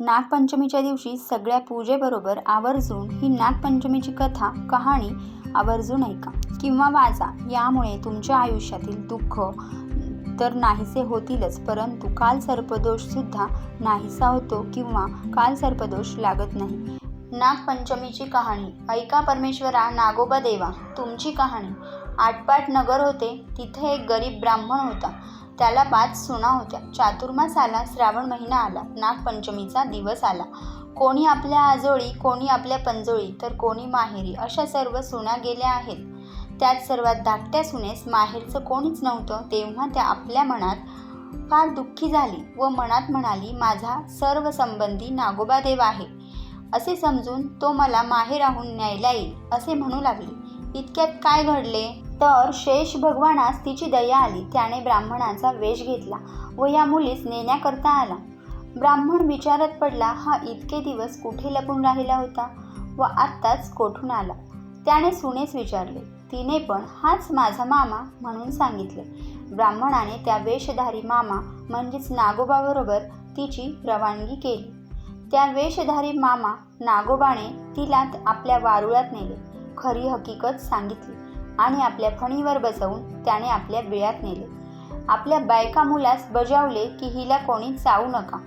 नागपंचमीच्या दिवशी सगळ्या पूजेबरोबर आवर्जून ही नागपंचमीची कथा कहाणी आवर्जून ऐका किंवा वाचा. यामुळे तुमच्या आयुष्यातील दुःख तर नाहीसे होतीलच परंतु काल सर्पदोषसुद्धा नाहीसा होतो किंवा काल सर्पदोष लागत नाही. नागपंचमीची कहाणी. ऐका परमेश्वरा नागोबा देवा तुमची कहाणी. आटपाट नगर होते तिथे एक गरीब ब्राह्मण होता. त्याला पाच सुना होत्या. चातुर्मास आला श्रावण महिना आला नागपंचमीचा दिवस आला. कोणी आपल्या आजोळी कोणी आपल्या पंजोळी तर कोणी माहेरी अशा सर्व सुना गेल्या आहेत. त्यात सर्वात धाकट्या सुनेस माहेरचं कोणीच नव्हतं तेव्हा त्या आपल्या मनात फार दुःखी झाली व मनात म्हणाली माझा सर्व संबंधी नागोबा देव आहे. असे समजून तो मला माहेराहून न्यायला येईल असे म्हणू लागली. इतक्यात काय घडले? तर शेष भगवानास तिची दया आली. त्याने ब्राह्मणाचा वेश घेतला व या मुलीस नेण्याकरता आला. ब्राह्मण विचारत पडला हा इतके दिवस कुठे लपून राहिला होता व आत्ताच कोठून आला? त्याने सुनेस विचारले. तिने पण हाच माझा मामा म्हणून सांगितले. ब्राह्मणाने त्या वेशधारी मामा म्हणजेच नागोबाबरोबर तिची रवानगी केली. त्या वेशधारी मामा नागोबाने तिला आपल्या वारुळात नेले. खरी हकीकत सांगितली आणि आपल्या फणीवर बसवून त्याने आपल्या बिळात नेले. आपल्या बायका मुलास बजावले की हिला कोणी चावू नका.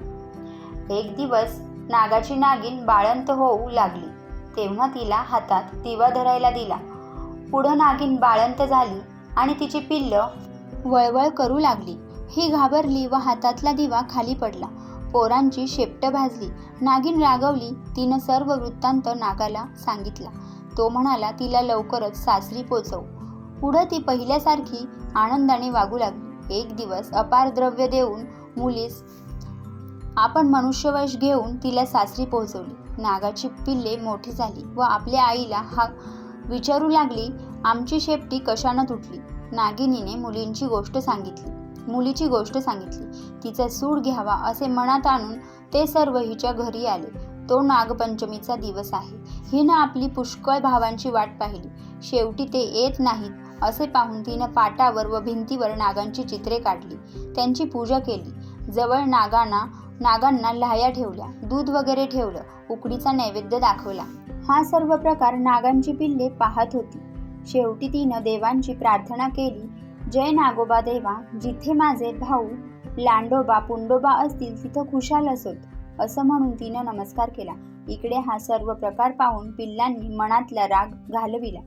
एक दिवस नागाची नागिन बाळंत होऊ लागली. तेव्हा तिला हातात दिवा धरायला दिला. पुढं नागिन बाळंत झाली आणि तिची पिल्लं वळवळ करू लागली. ही घाबरली व हातातला दिवा खाली पडला. पोरांची शेपट भाजली. नागिन रागवली. तिनं सर्व वृत्तांत नागाला सांगितला. तो म्हणाला तिला लवकरच सासरी पोचव. पुढं ती पहिल्यासारखी आनंदाने वागू लागली. एक दिवस अपार द्रव्य देऊन मुलीस आपण मनुष्यवश घेऊन तिला सासरी पोहोचवली. नागाची पिल्ले मोठी झाली व आपल्या आईला हा विचारू लागली आमची शेपटी कशानं तुटली? नागिनीने मुलींची गोष्ट सांगितली. मुलीची गोष्ट सांगितली. तिचा सूड घ्यावा असे मनात आणून ते सर्व हिच्या घरी आले. तो नागपंचमीचा दिवस आहे. हिनं आपली पुष्कळ भावांची वाट पाहिली. शेवटी ते येत नाहीत असे पाहून तिनं पाटावर व भिंतीवर नागांची चित्रे काढली. त्यांची पूजा केली. जवळ नागांना नागांना लाह्या ठेवल्या दूध वगैरे ठेवलं उकडीचा नैवेद्य दाखवला. हा सर्व प्रकार नागांची पिल्ले पाहत होती. शेवटी तिनं देवांची प्रार्थना केली जय नागोबा देवा जिथे माझे भाऊ लांडोबा पुंडोबा असतील तिथं खुशाल असोत असं म्हणून तिनं नमस्कार केला. इकडे हा सर्व प्रकार पाहून पिल्लांनी मनातला राग घालविला.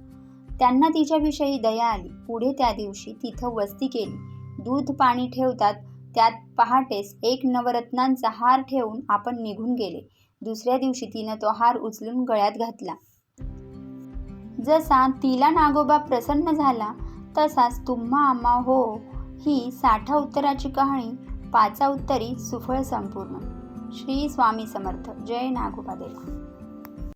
त्यांना तिच्याविषयी दया आली. पुढे त्या दिवशी तिथं वस्ती केली. दूध पाणी ठेवतात त्यात पहाटेस एक नवरत्नांचा हार ठेवून आपण निघून गेले. दुसऱ्या दिवशी तिनं तो हार उचलून गळ्यात घातला. जसा तिला नागोबा प्रसन्न झाला तसाच तुम्हा आम्हा हो. ही साठा उत्तराची कहाणी पाचा उत्तरी सुफळ संपूर्ण. श्री स्वामी समर्थ. जय नागोबा देवा.